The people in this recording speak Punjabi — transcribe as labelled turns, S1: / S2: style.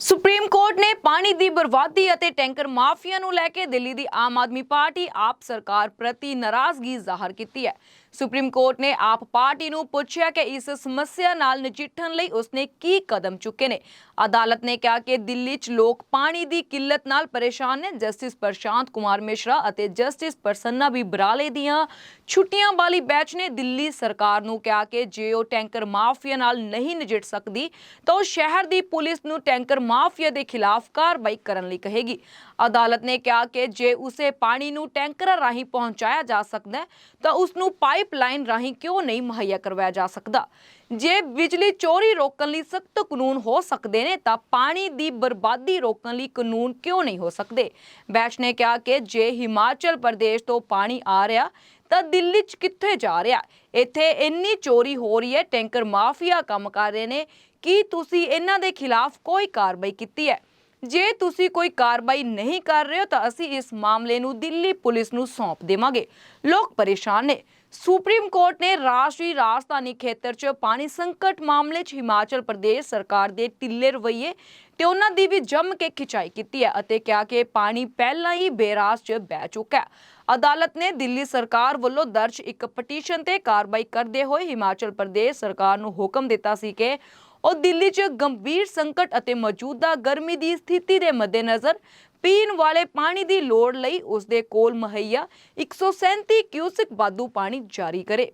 S1: ਸੁਪਰੀਮ ਕੋਰਟ ਨੇ ਪਾਣੀ ਦੀ ਬਰਬਾਦੀ ਅਤੇ ਟੈਂਕਰ ਮਾਫੀਆ ਨੂੰ ਲੈ ਕੇ ਦਿੱਲੀ ਦੀ ਆਮ ਆਦਮੀ ਪਾਰਟੀ ਆਪ ਸਰਕਾਰ ਪ੍ਰਤੀ ਨਾਰਾਜ਼ਗੀ ਜ਼ਾਹਰ ਕੀਤੀ ਹੈ। ਸੁਪਰੀਮ ਕੋਰਟ ਨੇ ਆਪ ਪਾਰਟੀ ਨੂੰ ਪੁੱਛਿਆ ਕਿ ਇਸ ਸਮੱਸਿਆ ਨਾਲ ਨਜਿੱਠਣ ਲਈ ਉਸਨੇ ਕੀ ਕਦਮ ਚੁੱਕੇ ਨੇ। ਅਦਾਲਤ ਨੇ ਕਿਹਾ ਕਿ ਦਿੱਲੀ 'ਚ ਲੋਕ ਪਾਣੀ ਦੀ ਕਿੱਲਤ ਨਾਲ ਪਰੇਸ਼ਾਨ ਨੇ। ਜਸਟਿਸ ਪ੍ਰਸ਼ਾਂਤ ਕੁਮਾਰ ਮਿਸ਼ਰਾ ਅਤੇ ਜਸਟਿਸ ਪ੍ਰਸੰਨਾ ਵੀ ਬਰਾਲੇ ਦੀਆਂ ਛੁੱਟੀਆਂ ਵਾਲੀ ਬੈਂਚ ਨੇ। ਦਿੱਲੀ ਸਰਕਾਰ ਨੂੰ ਕਿਹਾ ਕਿ ਜੇ ਉਹ ਟੈਂਕਰ ਮਾਫੀਆ ਨਾਲ ਨਹੀਂ ਨਜਿੱਠ ਸਕਦੀ, ਤਾਂ ਉਹ ਸ਼ਹਿਰ ਦੀ ਪੁਲਿਸ ਨੂੰ ਟੈਂਕਰ ਮਾਫੀਆ ਦੇ ਖਿਲਾਫ ਕਾਰਵਾਈ ਕਰਨ ਲਈ ਕਹੇਗੀ। ਅਦਾਲਤ ਨੇ ਕਿਹਾ ਕਿ ਜੇ ਉਸੇ ਪਾਣੀ ਨੂੰ ਟੈਂਕਰਾਂ ਰਾਹੀਂ ਪਹੁੰਚਾਇਆ ਜਾ ਸਕਦਾ ਤਾਂ ਉਸ ਨੂੰ ਪਾਈਪਲਾਈਨ ਰਾਹੀਂ ਕਿਉਂ ਨਹੀਂ ਮੁਹੱਈਆ ਕਰਵਾਇਆ ਜਾ ਸਕਦਾ? ਜੇ ਬਿਜਲੀ ਚੋਰੀ ਰੋਕਣ ਲਈ ਸਖਤ ਕਾਨੂੰਨ ਹੋ ਸਕਦੇ ਨੇ ਤਾਂ ਪਾਣੀ ਦੀ ਬਰਬਾਦੀ ਰੋਕਣ ਲਈ ਕਾਨੂੰਨ ਕਿਉਂ ਨਹੀਂ ਹੋ ਸਕਦੇ? ਬੈਸ਼ ਨੇ ਕਿਹਾ ਕਿ ਜੇ ਹਿਮਾਚਲ ਪ੍ਰਦੇਸ਼ ਤੋਂ ਪਾਣੀ ਆ ਰਿਹਾ, ਤਾਂ ਦਿੱਲੀ 'ਚ ਕਿੱਥੇ ਜਾ ਰਿਹਾ? ਇੱਥੇ ਇੰਨੀ ਚੋਰੀ ਹੋ ਰਹੀ ਹੈ, ਟੈਂਕਰ ਮਾਫੀਆ ਕੰਮ ਕਰ ਰਹੇ ਨੇ। ਕੀ ਤੁਸੀਂ ਇਹਨਾਂ ਦੇ ਖਿਲਾਫ ਕੋਈ ਕਾਰਵਾਈ ਕੀਤੀ ਹੈ? ਜੇ ਤੁਸੀਂ ਕੋਈ ਕਾਰਵਾਈ ਨਹੀਂ ਕਰ ਰਹੇ ਹੋ ਤਾਂ ਅਸੀਂ ਇਸ ਮਾਮਲੇ ਨੂੰ ਦਿੱਲੀ ਪੁਲਿਸ ਨੂੰ ਸੌਂਪ ਦੇਵਾਂਗੇ। ਲੋਕ ਪਰੇਸ਼ਾਨ ਨੇ। ਸੁਪਰੀਮ ਕੋਰਟ ਨੇ ਰਾਸ਼ਟਰੀ ਰਾਜਧਾਨੀ ਖੇਤਰ 'ਚ ਪਾਣੀ ਸੰਕਟ ਮਾਮਲੇ 'ਚ ਹਿਮਾਚਲ ਪ੍ਰਦੇਸ਼ ਸਰਕਾਰ ਦੇ ਢਿੱਲੇ ਰਵੱਈਏ ਤੇ ਉਹਨਾਂ ਦੀ ਵੀ ਜੰਮ ਕੇ ਖਿਚਾਈ ਕੀਤੀ ਹੈ ਅਤੇ ਕਿਹਾ ਕਿ ਪਾਣੀ ਪਹਿਲਾਂ ਹੀ ਬੇਰਾਸ 'ਚ ਬਹਿ ਚੁੱਕਾ ਹੈ। ਅਦਾਲਤ ਨੇ ਦਿੱਲੀ ਸਰਕਾਰ ਵੱਲੋਂ ਦਰਜ ਇੱਕ ਪਟੀਸ਼ਨ ਤੇ ਕਾਰਵਾਈ ਕਰਦੇ ਹੋਏ ਹਿਮਾਚਲ ਪ੍ਰਦੇਸ਼ ਸਰਕਾਰ ਨੂੰ ਹੁਕਮ ਦਿੱਤਾ ਸੀ ਕਿ ਉਹ ਦਿੱਲੀ 'ਚ ਗੰਭੀਰ ਸੰਕਟ ਅਤੇ ਮੌਜੂਦਾ ਗਰਮੀ ਦੀ ਸਥਿਤੀ ਦੇ ਮੱਦੇਨਜ਼ਰ ਪੀਣ ਵਾਲੇ ਪਾਣੀ ਦੀ ਲੋੜ ਲਈ ਉਸ ਦੇ ਕੋਲ ਮੁਹੱਈਆ 137 ਕਿਊਸਿਕ ਵਾਧੂ ਪਾਣੀ ਜਾਰੀ ਕਰੇ।